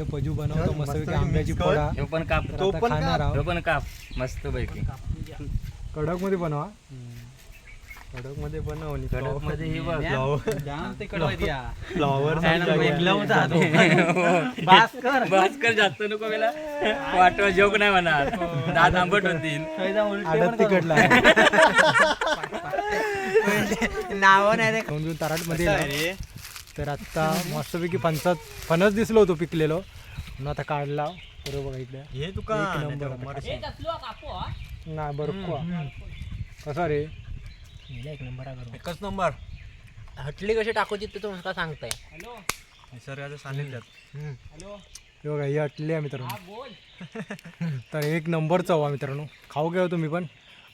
इकडे पजू बनवतो मस्तपैकी आंब्याची फोडा ह्यो पण काप तो पण खाणार काप आहोत. पण काप मस्त पैकी. कडकमध्ये बनवा. कडकमध्ये बनव आणि कडकमध्ये हे बघ फ्लॉवर भास्कर. जास्त नको मला. वाटवा जोक नाही म्हणा दात आंबट होतील. आडत तिकडला. नाव नाही रे. तराटमध्ये तर आता मस्तपैकी फणसात फणस दिसलो होतो पिकलेलो. म्हणून आता काढला. बरोबर बघा इकडे. हे एक तुका नंबर आता. नाही बरोबर कसा रे? एक नंबर एकच नंबर. हटली कशी टाकूची ते तुमका सांगताय? निसर्गाचं सानिध्यात हे बघा ही अटली आहे मित्रांनो. तर एक नंबर चव आहे मित्रांनो. खाऊ घ्या तुम्ही पण?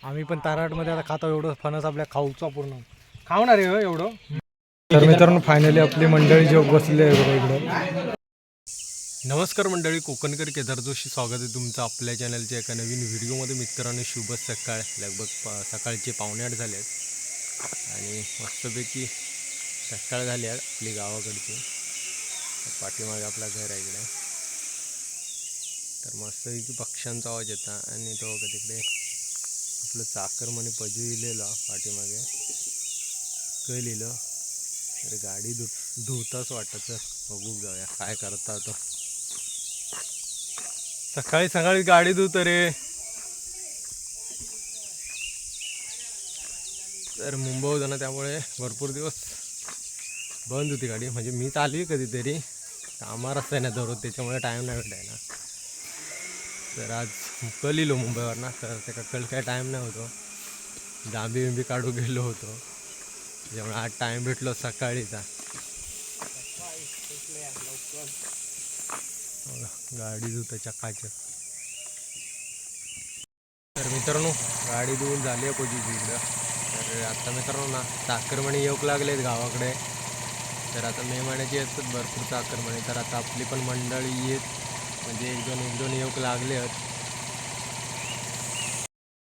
आम्ही पण ताराटमध्ये आता खातो. एवढं फणस आपल्या खाऊचा पूर्ण. खावणार आहे हो एवढं. तर मित्रांनो फायनली आपली मंडळी जेव्हा बसली आहे बघा इकडं. नमस्कार मंडळी कोकणकर केदार जोशी स्वागत आहे तुमचं आपल्या चॅनलच्या एका नवीन व्हिडिओमध्ये. मित्रांनो शुभ सकाळ. लगभग प- सकाळचे पावणे आठ झाले आहेत. आणि मस्तपैकी सकाळ झाली आहे आपली गावाकडची. पाठीमागे आपला घर आहे इकडे. तर मस्तपैकी पक्ष्यांचा आवाज येता आणि तो बघा तिकडे आपलं चाकर म्हणे पजू लिहिलं पाठीमागे. क लिहिलं? अरे गाडी धु धुताच वाटत बघू जाऊया काय करता तो. सकाळी सकाळी गाडी धुत रे. तर मुंबई होतं ना त्यामुळे भरपूर दिवस बंद होती गाडी. म्हणजे मी चालली कधीतरी. कामार असतं ना दररोज त्याच्यामुळे टाईम नाही भेटायला. तर आज कलिलो मुंबईवर ना तर त्याला कल काय टाईम नाही होतो. जांबी बिंबी काढू गेलो होतो. त्यामुळे आज टाइम भेटलो सकाळीचा. गाडी धुतं चकाचक तर मित्रांनो गाडी धुवून झाली आहे पोजीची इकडं. तर आता मित्रांनो ना चाकरमणी येऊक लागलेत गावाकडे. तर आता मे महिन्याची येतात भरपूर चाकरमणी. तर आता आपली पण मंडळी येत म्हणजे एक दोन एक दोन येऊक लागले आहेत.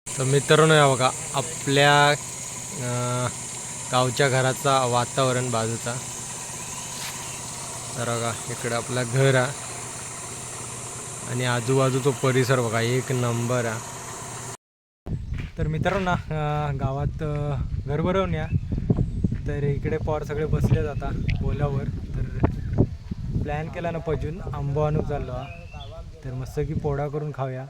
तर मित्रांनो या बघा आपल्या अं, गावच्या घराचा वातावरण बाजूचा. तर बघा इकडं आपलं घर आहे. आणि आजूबाजूचा परिसर बघा एक नंबर आहे. तर मित्रांनो ना गावात घर भरवून या तर इकडे पॉर सगळे बसले जाता ओलावर. तर प्लॅन केला ना पजून आंबो चाललो तर मस्त की पोडा करून खाऊया.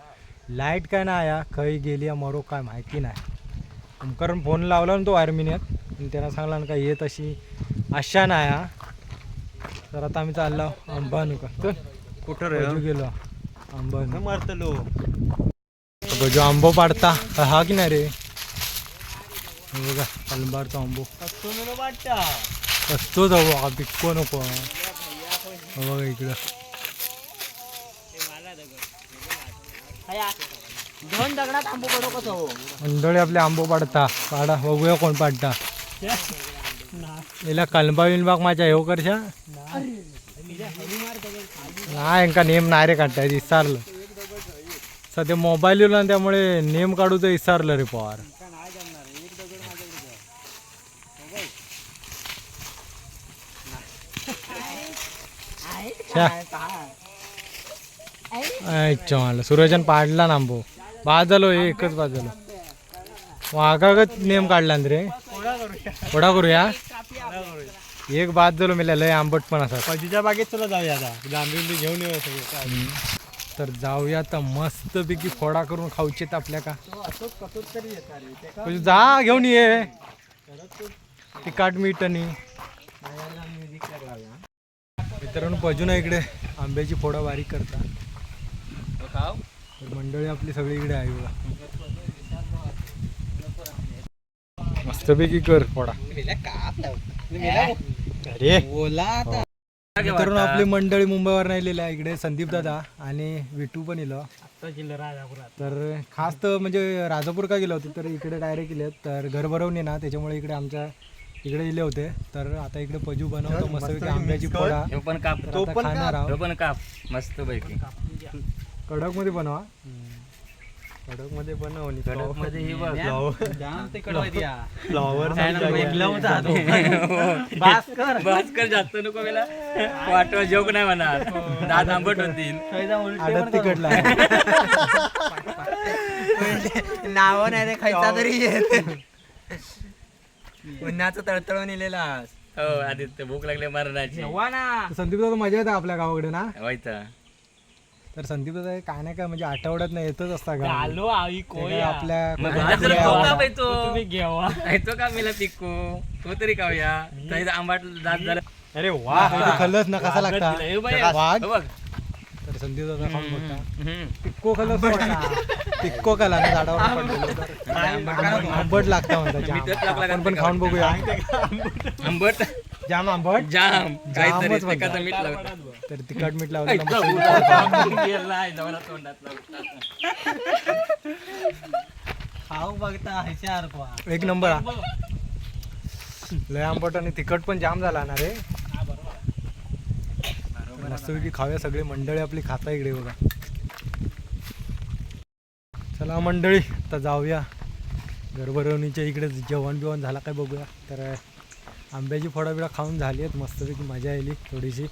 लाइट काय नाही आया खय गेली या मरो काय माहिती नाही. कारण फोन लावला ना तो आर्मिनियात आणि त्यांना सांगला ना का येत अशी आशा नाही हा. तर आता आम्ही चाललो आंबा आणू का चल कुठं पजू गेलो आंबा आणू मारतलो? जो आंबो पाडता. हा की नाही रे? बघा कलंबारचा आंबो. कसतो जाऊ हा नको हा. बघा इकडं. दोन दगडात आंबो पडो कसं हो मंडळी आपले आंबो पाडता. पाडा बघूया कोण पाडता. याला कलंबा बिलबाग माझ्या येऊ करशा? नाही यांका नेम नाही रे काढताय विसरलं सध्या मोबाईल येऊ ना त्यामुळे नेम काढू तर विसरलं रे पवार अच्छा मला सूरजन पाडला ना आंबो बाद हे एकच बाजलो. झालो वाघागत नेम काढला ना रे. थोडा करूया. एक बाद झालो मी लय आंबट पण असा. पजीच्या बागेत चला जाऊया आता. जांभी घेऊन येऊ सगळे. तर जाऊया तर मस्त पैकी फोडा करून खाऊचेत आपल्या का? म्हणजे जा घेऊन ये. तिखट मीठ आणि मित्रांनो पजून इकडे. आंब्याची फोडा बारीक करता तर मंडळी आपली सगळी इकडे आहे बघा. मस्तपैकी कर. फोडा. अरे. मित्रांनो आपली मंडळी मुंबईवर राहिलेली आहे. इकडे संदीप दादा आणि विटू पण इलो. तर खास तर म्हणजे राजापूर का गेलो होते तर इकडे डायरेक्ट गेले तर घर भरवणे ना त्याच्यामुळे इकडे आमच्या इकडे इले होते. तर आता इकडे पजू बनवतो मस्तपैकी आंब्याची ह्यो पण काप. आता खाणार आहोत. पण काप. मस्त पैकी. कडकमध्ये बनवा कडकमध्ये बनव आणि कडकमध्ये हे बघ. फ्लॉवर. भास्कर. जास्त नको वेळा वाटवा जोक नाही म्हणा दात आंबट होतील. आडत तिकडला. नाव नाही रे खायचा तरी येत. उन्हाचं तळतळून इलेला हो आदित्य भूक लागली मरणाची. संदीप दादा मजा येते आपल्या गावाकडे ना? व्हायचा तर संदीप दादा काय नाही काय म्हणजे आठवड्यात नाही येतच असता गावाला. आलो आई काय आपल्या तुम्ही घेवा. खायचो का मेला पिकू? तो तरी खाऊया तरी आंबाट दात झाला. अरे वा. ना कसा लागता? बघ, वाघ? बघ. तर संदीप दादा खाऊन बघता. हम्म. पिक्को खलस वाटता पिक्को कला ना झाडावर आंबट. लागता म्हणता पण खाऊन बघूया. आंबट? जाम आंबट? जाम. काहीतरी. मीठ लावतात तर तिखट मीठ लावलं ना मस्त. गेलाय, जवळ तोंडात लावतात. खाऊ बघता हुशार एक नंबर हा. लय आंबट आणि तिखट पण जाम झाला ना रे. मस्तपैकी खाऊया सगळी मंडळी आपली खाता इकडे बघा. चला मंडळी आता जाऊया. गरबरवणीच्या इकडे जेवण बिवण झाला काय बघूया. तर आंब्याची फळं बिळं खाऊन झाली आहेत. मस्तपैकी मजा आली थोडीशी.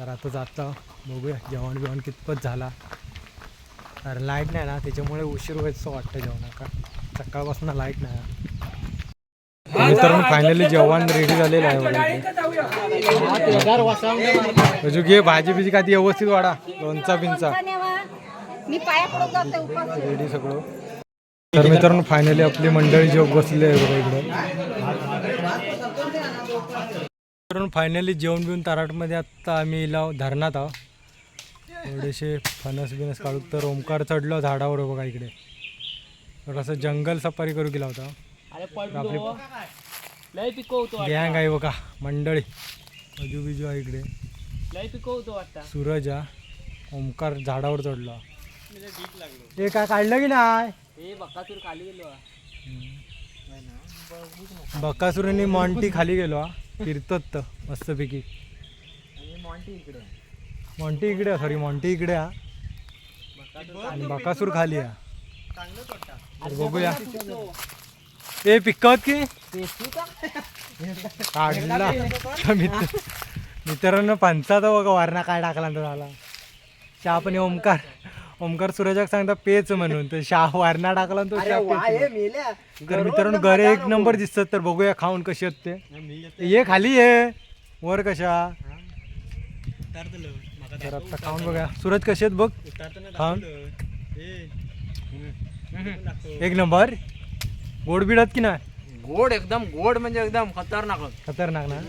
तर आता जाता बघूया जेवण बिवण कितपत झाला. तर लाइट नाही ना त्याच्यामुळे उशीर व्हायचं वाटतं जेवणाका सकाळपासून लाइट नाही. मित्रांनो फायनली जेवण रेडी झालेलं आहे बघा. अजून घे भाजी बिजी का ती व्यवस्थित वाढा. लोणचा बिंचा रेडी सगळं. तर मित्रांनो फायनली आपली मंडळी जेव बसली आहे बघा इकडे. मित्रांनो फायनली जेवण बिवून ताराटमध्ये आत्ता आम्ही इला धरणात आहोत. थोडेसे फणस बिनस काढू तर ओमकार चढलो झाडावर बघा इकडे. थोडंसं जंगल सफारी करू गेला होता. आपली गँग आहे बघा मंडळी. अजू बिजू आहे इकडे. सूरज हा ओमकार झाडावर चढला. हे काय काढलं की नाही? हे बकासूर खाली गेलो. बकासुरांनी मॉन्टी खाली गेलो हा. फिरतत मस्तपैकी. मॉन्टी इकडे. सॉरी मॉन्टी इकडे हा. आणि बकासूर खाली हा. तर बघूया. ए पिकवत की? काढला. तर मित्र मित्रांनो पंचाचा बघा वारणा काय टाकला तर झाला. चहा पण ओमकार ओमकार सूरजाक सांगता पेच म्हणून. तर शाह वारणा टाकला आणि तो पेच. तर मित्रांनो घरे एक नंबर दिसतात तर बघूया खाऊन कशी आहेत ते. ये खाली ये. वर कशा? तर आता खाऊन बघा सूरज कसे आहेत बघ. खाऊन. एक नंबर. गोड बिडत की नाही? गोड एकदम गोड म्हणजे एकदम खतरनाक. खतरनाक ना?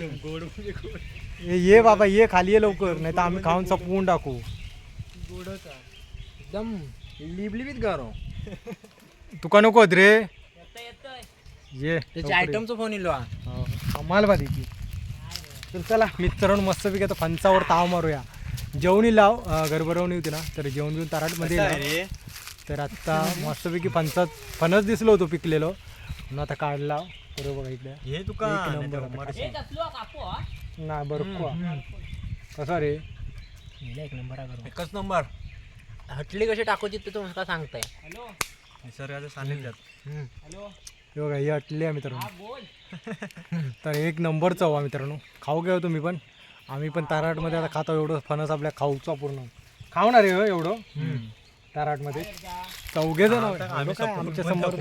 ये ये बाबा ये खाली ये लवकर. नाही तर आम्ही खाऊन संपवून टाकू. एकदम लिबलिबीत गरम तुका नको होत रे ये त्याच्या. आयटमचा फोन हा. हो, कमाल बादी ती. तर चला. मित्रांनो मस्तपैकी आता फणसावर ताव मारूया. जेवणी लाव गरबरवणी होती ना तर जेवण बिवून ताराटमध्ये लाव. तर आत्ता मस्तपैकी फणसात फणस दिसलो होतो पिकलेलो. म्हणून आता काढला. बरोबर बघा इकडे. हे तुका एक नंबर आता. नाही बरोबर कसा रे? एक नंबर करू एकच नंबर. हटली कशी टाकूची ते तुमका सांगताय? निसर्गाचं सानिध्यात. हे बघा ही अटली आहे मित्रांनो. तर एक नंबर चव आहे मित्रांनो. खाऊ घ्या तुम्ही पण? आम्ही पण ताराटमध्ये आता खातो एवढं फणस आपल्या खाऊचा पूर्ण. खावणार आहे हो एवढं. ताराटमध्ये. चौघे जण काय आमच्यासमोर?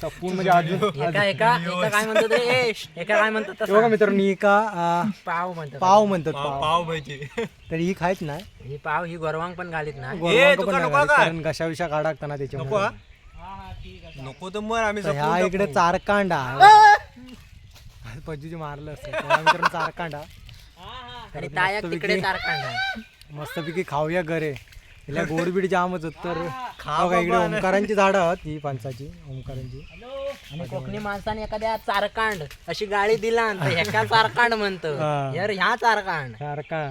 सपून. म्हणजे अजून एका एका एका काय म्हणतात रे? ए, श, एका काय म्हणतात बघा तसं? मित्रांनो ही का आ, पाव म्हणतात. पाव म्हणतात पाव पाव. भाजी तर ही खायच नाही ही पाव ही गोरवांग पण घालीत ना? गोरवांक तुका पण नाही नको घालीत, काय? कारण घशाविषा काढा ना त्याच्यामुळे. नको तर मग आम्ही तर ह्या इकडे. चारकांडा. पज्जूची मारलं असतं मित्रांनो चारकांडा. आणि ताया तिकडे तारकांडा मस्तपैकी खाऊया घरे. हिला गोडबीड जामच तर बघा इकडे ओंकारांची झाडं आहेत ही फणसाची ओंकारांची. आणि कोकणी माणसाने एखाद्या चारकांड अशी गाडी दिला ह्याका चारकांड म्हणतं. यार ह्या चारकांड. सारखा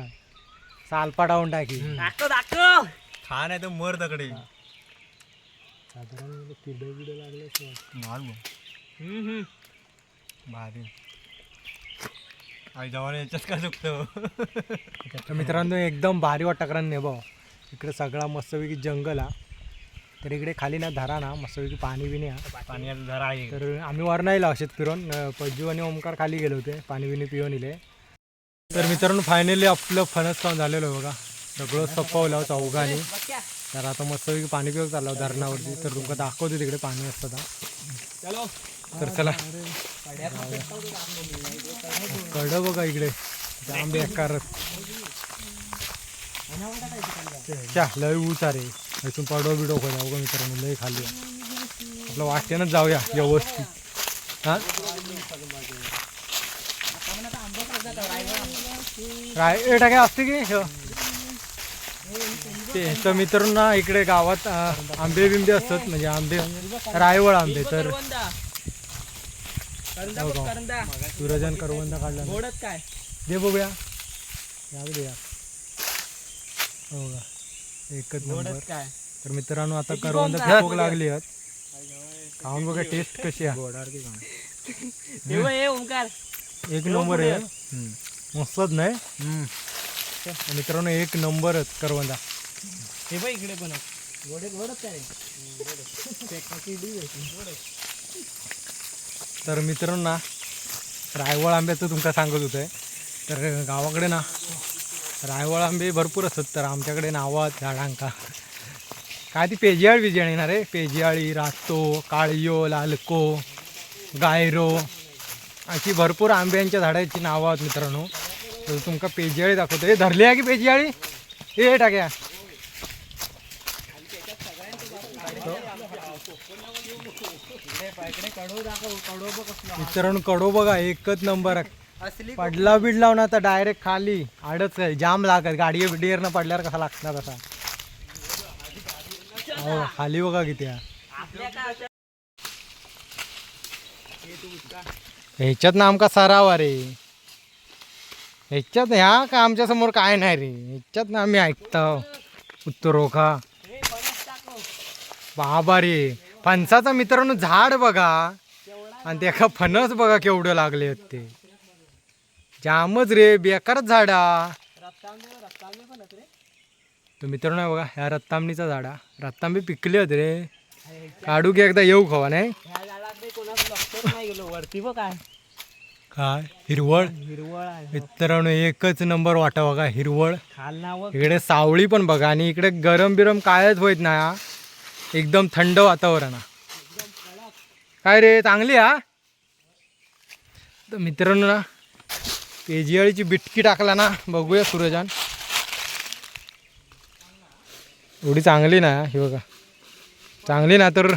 सालपाटावून टाकी. दाखव दाखव. खा नाही तर मर तकडे साधारण किडे बिडे लागले. भारी. आई जवान याच्यात काय चुकतं? तर मित्रांनो एकदम भारी वाटतं कारण नाही भाऊ इकडे सगळा मस्तपैकी जंगल हा. तर इकडे खाली ना धरा ना मस्तपैकी पाणी बिणी हा. झरा आहे. तर आम्ही वर नाही असेच फिरून. पज्जू आणि ओमकार खाली गेले होते. पाणी बिणी पिऊन इले. तर मित्रांनो फायनली आपलं फणस खाऊन झालेलं आहे बघा. सगळं सपवलं चौघाने. तर आता मस्तपैकी पाणी पिऊन चाललं धरणावरती. तर तुमका दाखवते तिकडे पाणी असतं. तर. चला. कड बघा इकडे. जाम बेकारच च्या लय ऊच अरे इथून पडो बिडो जाऊ का मित्रांनो लय खाली. आपलं वाटेनच जाऊया व्यवस्थित हा राय ए, टाक्या असते की. ते तर मित्रांनो ना इकडे गावात आंबे बिंबे असतात म्हणजे आंबे रायवळ आंबे तर? सूरजन करवंदा काढला. काय दे बघूया या हो का? एकच नंबर. काय? तर मित्रांनो आता करवंद भूक लागली आहेत खाऊन बघा टेस्ट कशी आहे. हे ओंकार. एक नंबर आहे. हम्म. मस्तच नाही? मित्रांनो एक नंबरच करवंदा हे बघ इकडे पण गोडे गोडच काय तर मित्रांनो ना रायवळ आंब्याचं तुमका सांगत होतं तर गावाकडे ना रायवळ आंबे भरपूर असतात तर आमच्याकडे नावं आहेत झाडांका. काय ती पेजियाळ बिजियाळ येणार आहे? पेजियाळी रातो काळियो लालको गायरो अशी भरपूर आंब्यांच्या झाडाची नावं आहेत मित्रांनो. तर तुमका पेजियाळी दाखवतो. हे धरली आहे की पेजियाळी? हे टाक्या. मित्रांनो कडो बघा एकच नंबर आहे. पडला बिडला ना तर डायरेक्ट खाली. आडच आहे. जाम लागत. गाडी बिडीवरनं पडल्यावर कसा लागणार कसा हो खाली बघा किती. ह्याच्यात ना आमका सराव रे. ह्याच्यात ह्या का आमच्यासमोर काय नाही रे? ह्याच्यात ना आम्ही ऐकतो उत्तरो का बाबा रे. फणसाचा मित्रांनो झाड बघा. आणि त्याका फणस बघा केवढं लागले आहेत ते. जामच रे बेकारच झाडा. तर मित्रांनो बघा ह्या रत्तांबणीचा झाडा. रत्तांबी पिकले होते रे. काढू की एकदा येऊ खवा नाही? वरती बघ काय. काय? हिरवळ? हिरवळ मित्रांनो एकच नंबर वाटा बघा हिरवळ. खाल नाव इकडे सावळी पण बघा आणि इकडे गरम बिरम कायच होत ना. एकदम थंड वातावरण. काय रे चांगली हा? तर मित्रांनो ना पेजियाळीची बिटकी टाकला ना बघूया सूरजान एवढी चांगली ना ही बघा. चांगली ना तर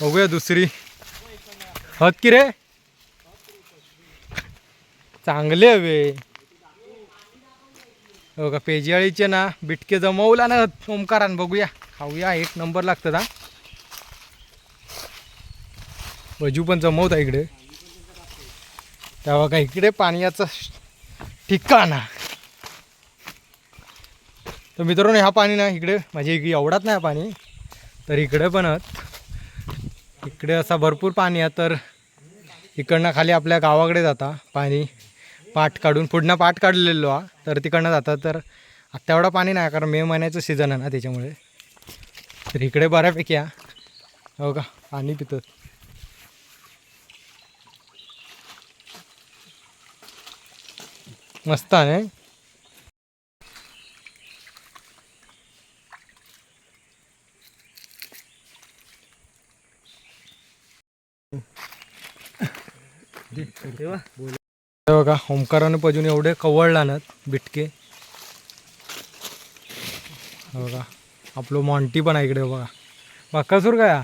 बघूया दुसरी. हत की रे? चांगले हवे. हो का पेजियाळीचे ना बिटके जमवला ना ओमकारान बघूया. खाऊया एक नंबर लागतात हा. बजू पण जमवता इकडे. त्या बघा इकडे पाण्याचं ठिकाण. तर मित्रांनो ह्या पाणी ना इकडे म्हणजे इकडे एवढाच नाही पाणी तर इकडे पण इकडे असा भरपूर पाणी आहे तर इकडनं खाली आपल्या गावाकडे जाता पाणी. पाठ काढून पुढनं पाठ काढलेलो हा तर तिकडनं जातात तर आत्ता पाणी नाही कारण मे महिन्याचं सीझन आहे ना त्याच्यामुळे. तर इकडे बऱ्यापैकी हा हो का पाणी पितं मस्त आहे. बघा ओंकाराने पजून एवढे कवळला ना बिटके. बघा आपलं मॉन्टी पण आहे इकडे बघा. बाकासूर काय?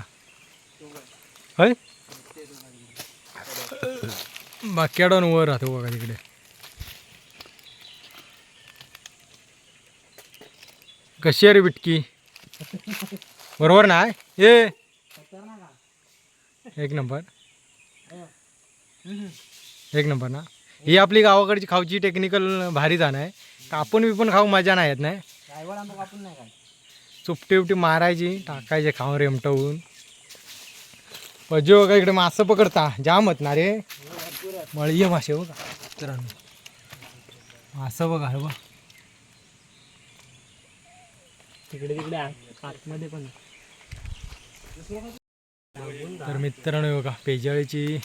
हय? होय वर राहतो बघा तिकडे. कशी आहे रे बिटकी? बरोबर ना? ए. एक नंबर. एक नंबर ना? ही आपली गावाकडची खाऊची टेक्निकल भारी जाण आहे. कापून बिपून खाऊ मजा नाही येत नाही? चुपटी उपटी मारायची टाकायचे खाऊन रेमटवून पजो का इकडे मासं पकडता. जामत ना रे? मळीये मासे बघा. मित्रांनो. मासं बघा हे तिकडे तिकडे आत- आतमध्ये पण. तर मित्रांनो बघा पेजाळीची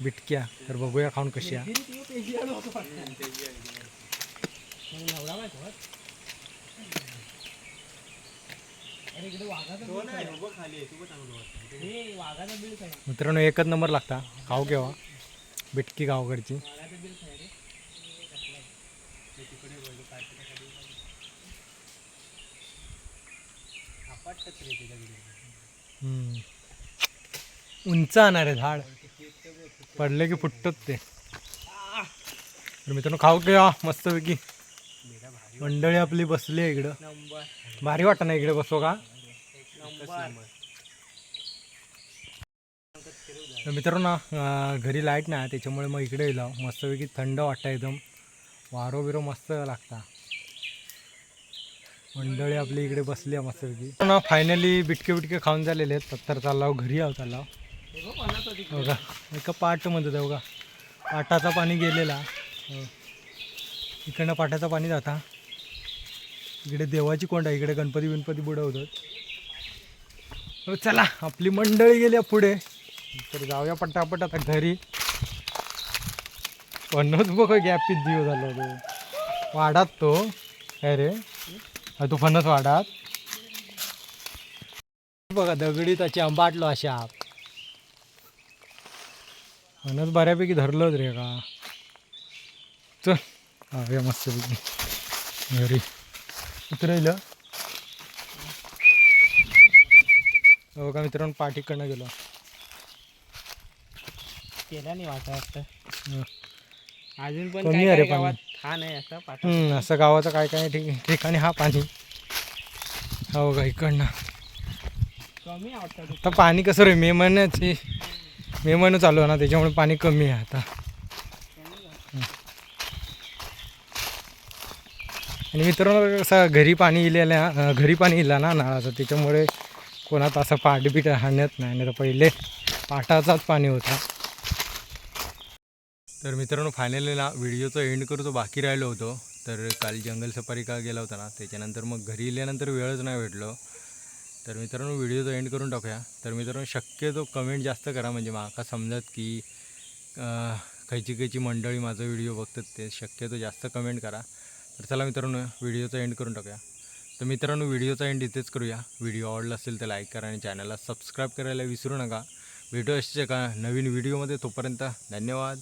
बिटक्या. तर बघूया खाऊन कशी आहे. मित्रांनो एकच नंबर लागता. खाऊ केव्हा? बिटकी गावकडची उंच आणणार आहे झाड. पडले की फुटत ते. मित्रांनो खाऊ घ्या मस्तपैकी. मंडळी आपली बसली आहे इकडं. भारी वाटत ना इकडे बसो का? मित्रांनो ना घरी लाइट नाही त्याच्यामुळे मग इकडे येईल मस्तपैकी थंड वाटतं एकदम. वारो बिरो मस्त लागता. मंडळी आपली इकडे बसली आहे मस्तपैकी. हो ना फायनली बिटके बिटके खाऊन झालेले आहेत. तत्तर चाललाव घरी आहोत चाललाव. बघा एका पाटमध्ये जाऊ बघा. पाटाचा पाणी गेलेला. हो. इकडनं पाटाचं पाणी जाता. इकडे देवाची कोंड आहे इकडे गणपती बिणपती बुडवतात. हो चला आपली मंडळी गेली पुढे. तर जाऊया पटापट आता घरी. पन्नास बघ गॅपीत दिव झालो तो. वाडात तो. अरे. तो फणस वाडात बघा दगडी त्याची आंबाटलो अशा. फणस बऱ्यापैकी धरलोच रे का. चल. हा मस्तपैकी घरी. उतरायलं. हो का मित्रांनो पाठीकडनं गेलो. केला नाही वाटत वाटतं. हं. अजून पण कमी काय आहे रे काय पाणी. गावात? हा नाही असं पाठ हम्म, असं गावाचं काय काय ठिक ठिकाणी हा पाणी. हो का इकडनं. कमी आता पाणी कसं रे मे महिन्याची मे महिना चालू आहे ना त्याच्यामुळे पाणी कमी आहे आता. आणि मित्रांनो कसं घरी घरी इलेल्या घरी पाणी इला ना नळाचं त्याच्यामुळे कोणात असं पाठबीट हाणत नाही. नाही तर पहिले पाटाचाच पाणी होता. तर मित्रांनो फायनली ना व्हिडिओचं एंड करू तो बाकी राहिलो होतो. तर काल जंगल सफारी का गेला होता ना त्याच्यानंतर मग घरी इल्यानंतर वेळच नाही भेटलो. तर मित्रांनो व्हिडिओचं एंड करून टाकूया. तर मित्रांनो शक्यतो कमेंट जास्त करा. म्हणजे माका समजत की खयची खयची मंडळी माझा व्हिडिओ बघतात ते शक्यतो जास्त कमेंट करा. तर चला मित्रांनो व्हिडिओचा एंड करून टाकूया. तर मित्रांनो व्हिडिओचा एंड इथेच करूया. व्हिडिओ आवडला असेल तर लाईक करा आणि चॅनलला सबस्क्राईब करायला विसरू नका. भेटू अशीच का नवीन व्हिडिओमध्ये तोपर्यंत धन्यवाद.